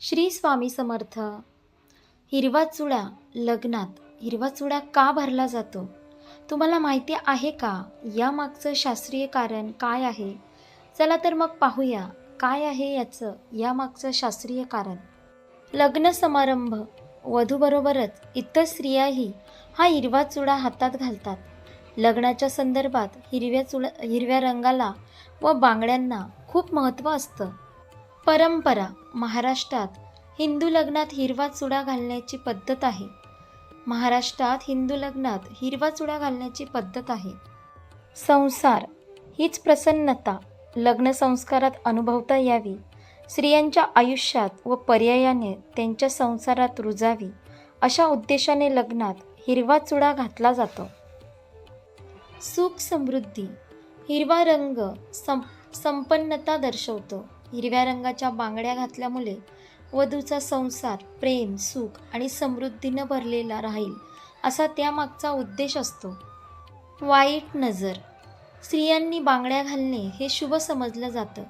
श्री स्वामी समर्थ. हिरवा चुडा लग्नात. हिरवा चुडा का भरला जातो? तुम्हाला माहिती आहे का? यामागचं शास्त्रीय कारण काय आहे? चला तर मग पाहूया काय आहे याचं यामागचं शास्त्रीय कारण. लग्न समारंभ. वधूबरोबरच इतर स्त्रियाही हा हिरवा चुडा हातात घालतात. लग्नाच्या संदर्भात हिरव्या चुडा हिरव्या रंगाला व बांगड्यांना खूप महत्त्व असतं. परंपरा महाराष्ट्रात हिंदू लग्नात हिरवा चुडा घालण्याची पद्धत आहे. महाराष्ट्रात हिंदू लग्नात हिरवा चुडा घालण्याची पद्धत आहे. संसार हीच प्रसन्नता लग्न संस्कारात अनुभवता यावी. स्त्रियांच्या आयुष्यात व पर्यायाने त्यांच्या संसारात रुजावी अशा उद्देशाने लग्नात हिरवा चुडा घातला जातो. सुख समृद्धी हिरवा रंग सं संपन्नता दर्शवतो. हिरव्या रंगाच्या बांगड्या घातल्यामुळे वधूचा संसार प्रेम सुख आणि समृद्धीनं भरलेला राहील असा त्यामागचा उद्देश असतो. वाईट नजर. स्त्रियांनी बांगड्या घालणे हे शुभ समजलं जातं.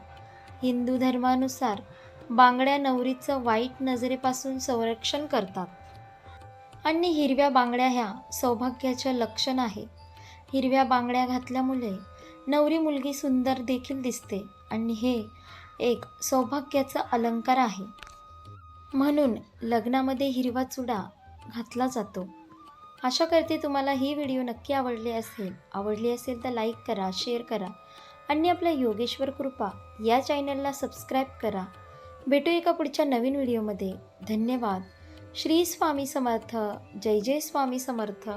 हिंदू धर्मानुसार बांगड्या नवरीचं वाईट नजरेपासून संरक्षण करतात. आणि हिरव्या बांगड्या ह्या सौभाग्याचं लक्षण आहे. हिरव्या बांगड्या घातल्यामुळे नवरी मुलगी सुंदर देखील दिसते आणि हे एक सौभाग्याचा अलंकार आहे. म्हणून लग्नामध्ये हिरवा चुडा घातला जातो. आशा करते तुम्हाला ही व्हिडिओ नक्की आवडली असेल. आवडली असेल तर लाईक करा शेअर करा आणि आपल्या योगेश्वर कृपा या चॅनलला सबस्क्राईब करा. भेटू एका पुढच्या नवीन व्हिडिओमध्ये. धन्यवाद. श्री स्वामी समर्थ. जय जय स्वामी समर्थ.